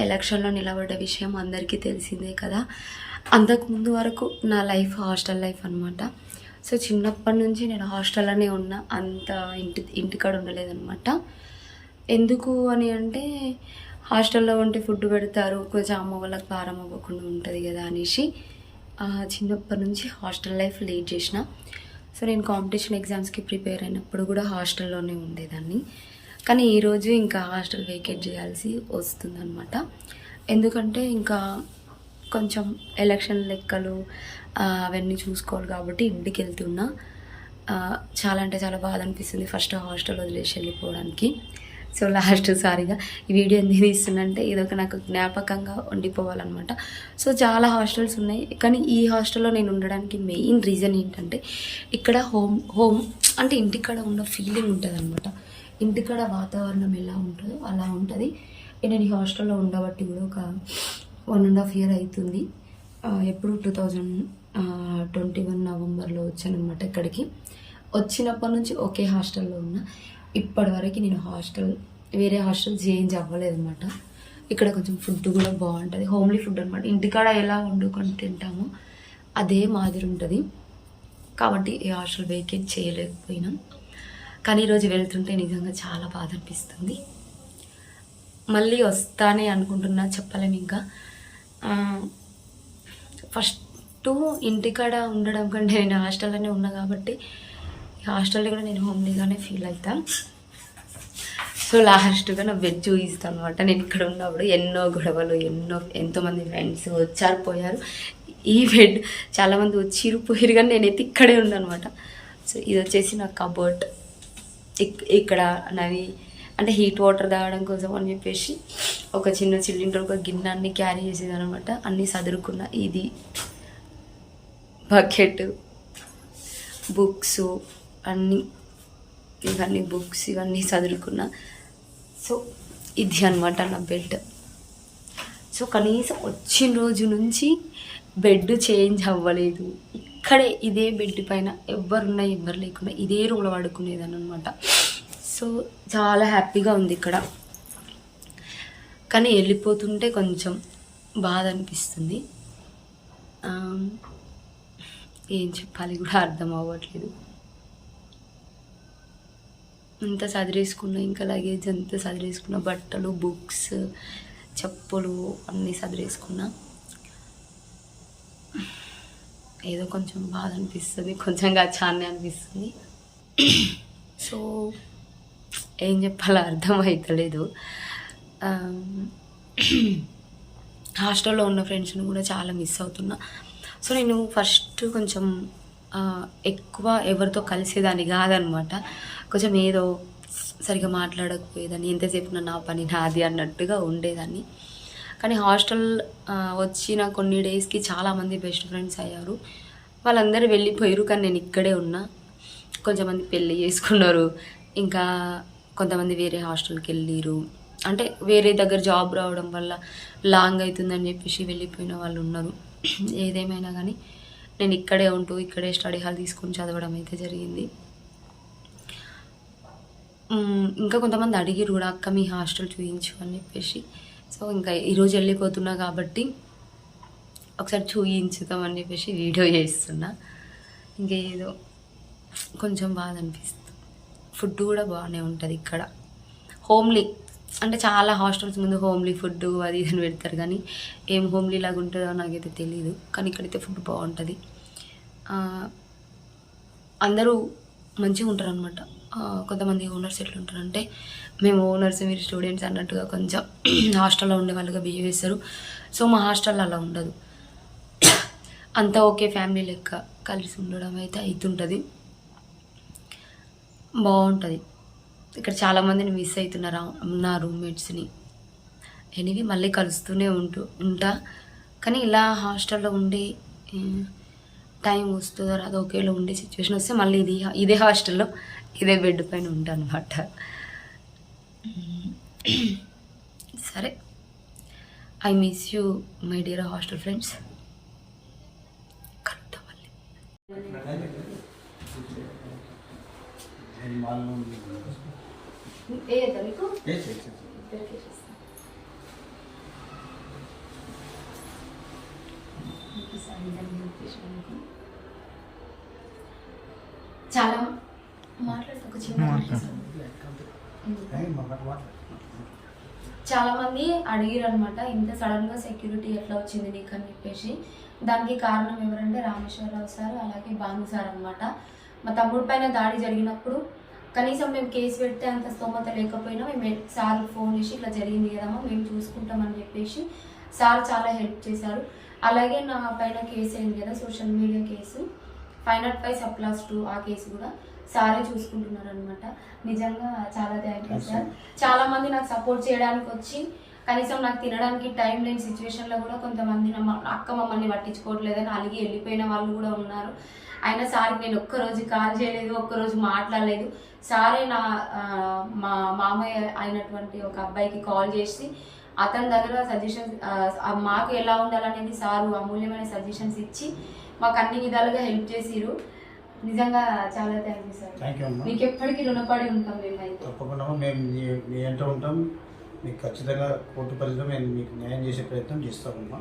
ఎలక్షన్లో నిలబడ్డ విషయం అందరికీ తెలిసిందే కదా. అంతకుముందు వరకు నా లైఫ్ హాస్టల్ లైఫ్ అనమాట సో చిన్నప్పటి నుంచి నేను హాస్టల్లోనే ఉన్నా. అంత ఇంటి ఇంటికాడ ఉండలేదన్నమాట. ఎందుకు అని అంటే హాస్టల్లో ఉంటే ఫుడ్ పెడతారు. కొంచెం అమ్మ వాళ్ళకి భారం అవ్వకుండా ఉంటుంది కదా అనేసి చిన్నప్పటి నుంచి హాస్టల్ లైఫ్ లీడ్ చేసిన. సో నేను కాంపిటీషన్ ఎగ్జామ్స్కి ప్రిపేర్ అయినప్పుడు కూడా హాస్టల్లోనే ఉండేదాన్ని. కానీ ఈరోజు ఇంకా హాస్టల్ వేకేట్ చేయాల్సి వస్తుందన్నమాట. ఎందుకంటే ఇంకా కొంచెం ఎలక్షన్ లెక్కలు అవన్నీ చూసుకోవాలి కాబట్టి ఇంటికి వెళ్తున్నా. చాలా అంటే చాలా బాధ అనిపిస్తుంది ఫస్ట్ హాస్టల్ వదిలేసి వెళ్ళిపోవడానికి. సో లాస్ట్ సారిగా ఈ వీడియో ఎందుకు తీస్తుందంటే ఇదొక నాకు జ్ఞాపకంగా ఉండిపోవాలన్నమాట. సో చాలా హాస్టల్స్ ఉన్నాయి. కానీ ఈ హాస్టల్లో నేను ఉండడానికి మెయిన్ రీజన్ ఏంటంటే ఇక్కడ హోమ్ హోమ్ అంటే ఇంటికాడ ఉన్న ఫీలింగ్ ఉంటుంది అనమాట ఇంటికాడ వాతావరణం ఎలా ఉంటుందో అలా ఉంటుంది. నేను ఈ హాస్టల్లో ఉండబట్టి కూడా ఒక వన్ అండ్ హాఫ్ ఇయర్ అవుతుంది ఎప్పుడు టూ థౌజండ్ ట్వంటీ వన్ నవంబర్లో వచ్చానమాట ఇక్కడికి. వచ్చినప్పటి నుంచి ఒకే హాస్టల్లో ఉన్నా. ఇప్పటి వరకు నేను హాస్టల్ వేరే హాస్టల్ చేంజ్ అవ్వలేదన్నమాట. ఇక్కడ కొంచెం ఫుడ్ కూడా బాగుంటుంది. హోమ్లీ ఫుడ్ అనమాట ఇంటికాడ ఎలా వండుకొని తింటామో అదే మాదిరి ఉంటుంది. కాబట్టి ఈ హాస్టల్ వేకేట్ చేయలేకపోయినాం. కానీ ఈరోజు వెళ్తుంటే నిజంగా చాలా బాధ అనిపిస్తుంది మళ్ళీ వస్తానే అనుకుంటున్నా చెప్పలేము ఇంకా. ఫస్ట్ ఇంటికాడ ఉండడం కంటే నేను హాస్టల్లోనే ఉన్నా కాబట్టి హాస్టల్లో కూడా నేను హోమ్లీగానే ఫీల్ అవుతాను సో లాస్ట్గా నా వెజ్ చూపిస్తాను అనమాట నేను ఇక్కడ ఉన్నప్పుడు ఎన్నో గొడవలు ఎన్నో ఎంతోమంది ఫ్రెండ్స్ వచ్చారు పోయారు. ఈ బెడ్ చాలామంది వచ్చిరు పోయారు కానీ నేనైతే ఇక్కడే ఉన్నానమాట. సో ఇది వచ్చేసి నా కబోర్డ్. ఇక్కడ నది అంటే హీట్ వాటర్ తాగడం కోసం అని చెప్పేసి ఒక చిన్న సిలిండర్ ఒక గిన్నె అన్ని క్యారీ చేసేది అనమాట అన్నీ సదురుకున్న. ఇది బకెట్ బుక్స్ అన్నీ ఇవన్నీ బుక్స్ ఇవన్నీ చదువుకున్నా సో ఇది అనమాట నా బెడ్. సో కనీసం వచ్చిన రోజు నుంచి బెడ్ చేంజ్ అవ్వలేదు. ఇక్కడే ఇదే బెడ్ పైన ఎవరున్నా ఎవ్వరు లేకుండా ఇదే రూమ్లో పడుకునేదాన్ని అనమాట సో చాలా హ్యాపీగా ఉంది ఇక్కడ. కానీ వెళ్ళిపోతుంటే కొంచెం బాధ అనిపిస్తుంది. ఏం చెప్పాలి కూడా అర్థం అవ్వట్లేదు. అంత సదిరేసుకున్నా ఇంకా లగేజ్ అంతా సదిరేసుకున్న బట్టలు బుక్స్ చెప్పులు అన్నీ సదిరేసుకున్నా. ఏదో కొంచెం బాధ అనిపిస్తుంది కొంచెం గచ్చాన్ని అనిపిస్తుంది. సో ఏం చెప్పాలో అర్థమవుతలేదు హాస్టల్లో ఉన్న ఫ్రెండ్స్ని కూడా చాలా మిస్ అవుతున్నా. సో నేను ఫస్ట్ కొంచెం ఎక్కువ ఎవరితో కలిసేదాన్ని కాదనమాట. కొంచెం ఏదో సరిగా మాట్లాడకపోయేదాన్ని ఎంతసేపు నా పని నాది అన్నట్టుగా ఉండేదాన్ని. కానీ హాస్టల్ వచ్చిన కొన్ని డేస్కి చాలామంది బెస్ట్ ఫ్రెండ్స్ అయ్యారు. వాళ్ళందరూ వెళ్ళిపోయారు కానీ నేను ఇక్కడే ఉన్నా. కొంతమంది పెళ్ళి చేసుకున్నారు. ఇంకా కొంతమంది వేరే హాస్టల్కి వెళ్ళిరు. అంటే వేరే దగ్గర జాబ్ రావడం వల్ల లాంగ్ అవుతుందని చెప్పేసి వెళ్ళిపోయిన వాళ్ళు ఉన్నారు. ఏదేమైనా కానీ నేను ఇక్కడే ఉంటూ ఇక్కడే స్టడీ హాల్ తీసుకొని చదవడం అయితే జరిగింది. ఇంకా కొంతమంది అడిగిరు కూడా అక్క మీ హాస్టల్ చూపించు అని చెప్పేసి. సో ఇంకా ఈరోజు వెళ్ళిపోతున్నా కాబట్టి ఒకసారి చూయించుదామని చెప్పేసి వీడియో చేస్తున్నా. ఇంకా ఏదో కొంచెం బాధ అనిపిస్తుంది. ఫుడ్ కూడా బాగానే ఉంటుంది ఇక్కడ. హోమ్లీ అంటే చాలా హాస్టల్స్ ముందు హోమ్లీ ఫుడ్ అది ఇది అని పెడతారు కానీ ఏం హోమ్లీ లాగా ఉంటుందో నాకైతే తెలియదు కానీ ఇక్కడైతే ఫుడ్ బాగుంటుంది. అందరూ మంచిగా ఉంటారు అనమాట కొంతమంది ఓనర్స్ ఎట్లా ఉంటారంటే మేము ఓనర్స్ మీరు స్టూడెంట్స్ అన్నట్టుగా కొంచెం హాస్టల్లో ఉండే వాళ్ళుగా బిహేవ్ చేస్తారు. సో మా హాస్టల్లో అలా ఉండదు. అంతా ఓకే ఫ్యామిలీ లెక్క కలిసి ఉండడం అయితే అవుతుంటుంది బాగుంటుంది ఇక్కడ చాలామందిని మిస్ అవుతున్నారు నా. రూమ్మేట్స్ని ఎనివి మళ్ళీ కలుస్తూనే ఉంటూ ఉంటా. కానీ ఇలా హాస్టల్లో ఉండి టైం వస్తుందో రాదో ఒకేలో ఉండే సిచ్యువేషన్ వస్తే మళ్ళీ ఇది ఇదే హాస్టల్లో ఇదే బెడ్ పైన ఉంటాను అనమాట సరే I miss you my dear hostel friends కలుద్దాం మళ్ళీ ఏ మీకు ఏ చేసి ఇద్దరికీ చేస్తాను. సార్ నిజంగా help చేసినందుకు. చాలా మాట్లాడుతూ మంది అడిగారు అనమాట ఇంత సడన్గా సెక్యూరిటీ ఎట్లా వచ్చింది నీకు అని చెప్పేసి. దానికి కారణం ఎవరంటే రామేశ్వరరావు సార్ అలాగే భాను సార్ అనమాట మా తమ్ముడు పైన దాడి జరిగినప్పుడు కనీసం మేము కేసు పెడితే అంత స్తోమత లేకపోయినా మేము సార్ ఫోన్ చేసి ఇట్లా జరిగింది కదమ్మా మేము చూసుకుంటామని చెప్పేసి సార్ చాలా హెల్ప్ చేశారు. అలాగే నా పైన కేసు అయింది కదా social media case five not five sub clause two ఆ కేసు కూడా. సారే చూసుకుంటున్నారు అనమాట నిజంగా చాలా థ్యాంక్ యూ సార్ చాలా మంది నాకు సపోర్ట్ చేయడానికి వచ్చి కనీసం నాకు తినడానికి టైం లేని సిచ్యువేషన్లో కూడా కొంతమంది అక్క మమ్మల్ని పట్టించుకోవట్లేదని అలిగి వెళ్ళిపోయిన వాళ్ళు కూడా ఉన్నారు. అయినా సార్ నేను ఒక్క రోజు కాల్ చేయలేదు ఒక్క రోజు మాట్లాడలేదు. సారే నా మా మామయ్య అయినటువంటి ఒక అబ్బాయికి కాల్ చేసి అతని దగ్గర సజెషన్స్ మాకు ఎలా ఉండాలనేది సారు అమూల్యమైన సజెషన్స్ ఇచ్చి మాకు అన్ని విధాలుగా హెల్ప్ చేసిరు నిజంగా చాలా థ్యాంక్ యూ సార్ మీకు ఎప్పటికీ రుణపడి ఉంటాం మేమైతే. తప్పకుండా. మేము మీ వెంట ఉంటాం మీకు ఖచ్చితంగా కోర్టు పరిధిలో మేము మీకు న్యాయం చేసే ప్రయత్నం చేస్తామమ్మా